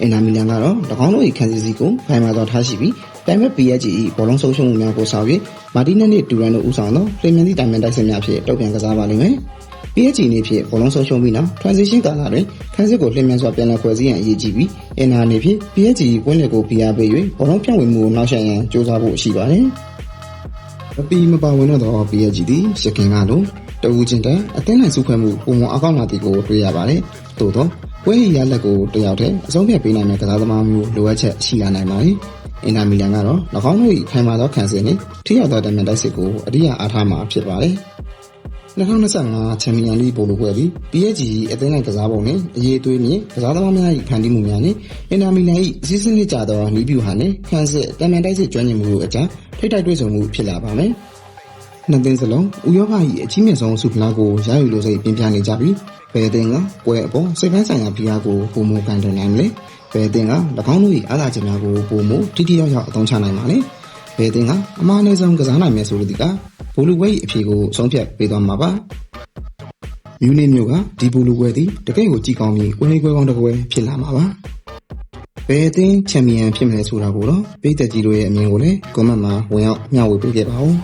အင်နာမီလန်ကတော့၎င်းတို့၏ခံစည်းစည်းကိုဖိုင်မာစွာထားရှိပြီးတိုင်မဲ့ PSG ၏ဘောလုံးဆုံးရှုံးမှုများကိုဆောင်ရွက်မာတီနက်နှင့်တူရန်တို့ဦးဆောင်သောပရီမီယာလိတိုင်မန်တိုက်စစ်များဖြင့်တုံ့ပြန်ကစားပါလိမ့်မယ်။ PSG အနေဖြင့်ဘောလုံးဆုံးရှုံးပြီးနောက် transition ကာလတွင်ခန်းစစ်ကိုလျင်မြန်စွာပြန်လည်ဖွဲ့စည်းရန်အရေးကြီးပြီးအင်နာအနေဖြင့် PSG ၏ဝင်းလက်ကိုဖိအားပေး၍ဘောလုံးဖြန့်ဝေမှုကိုနှောက်ယှက်ရန်ကြိုးစားဖို့ရှိပါတယ်။မပီမပါဝင်တော့သော PSG သည်ရခင်ကလို တဦးချင်းတည်းအသင်းလိုက်စုဖွဲ့မှုပုံမအကောင့်လာတီကိုတွေ့ရပါတယ်။သို့သောဝဲဟီရလက်ကိုတယောက်တည်းအဆုံးဖြတ်ပေးနိုင်တဲ့ကစားသမားမျိုးလိုအပ်ချက်ရှိလာနိုင်ပါတယ်။အင်နာမီလန်ကတော့၎င်းတို့၏ခိုင်မာသောခံစစ်နှင့်ထိရောက်သောတမန်တိုက်စစ်ကိုအဓိကအားထားမှာဖြစ်ပါတယ်။2025ချန်ပီယံလိပိုလိုပွဲသည် PSG ၏အသင်းလိုက်ကစားပုံနှင့်အရေးအသွေးမြင့်ကစားသမားများ၏ဖန်တီးမှုများနှင့်အင်နာမီလန်၏အစည်းစနစ်ကြသောနီးဗျူဟာနှင့်ခံစစ်တမန်တိုက်စစ်ကျွမ်းကျင်မှုတို့အကြားထိတိုက်တွေ့ဆုံမှုဖြစ်လာပါမယ်။ နှစ်သင်းစလုံးဥရောပ၏အကြီးမြတ်ဆုံးဆုဖလားကိုရယူလို့စိတ်ပြင်းပြနေကြပြီးဘယ်အသင်းကပွဲအပေါ်စိတ်ပိုင်းဆိုင်ရာဖိအားကိုပုံမကန်တယ်နိုင်မလဲဘယ်အသင်းက၎င်းတို့၏အားသာချက်များကိုပုံမတိတိယောက်ယောက်အသုံးချနိုင်ပါလဲဘယ်အသင်းကအမှားအနည်းဆုံးကစားနိုင်မယ်ဆိုလို့ဒီကဘူလူဝဲ၏အဖြေကိုဆုံးဖြတ်ပေးသွားမှာပါမြူးနစ်မြို့ကဒီဘူလူဝဲသည်တကယ့်ကိုကြည်ကောင်းပြီးကိုနေကွဲကောင်းတစ်ပွဲဖြစ်လာမှာပါဘယ်အသင်းချန်ပီယံဖြစ်မလဲဆိုတာကိုတော့ပြည်သက်ကြီးတို့ရဲ့အမြင်ကိုလည်းကွန်မန့်မှာဝင်ရောက်မျှဝေပေးခဲ့ပါဦး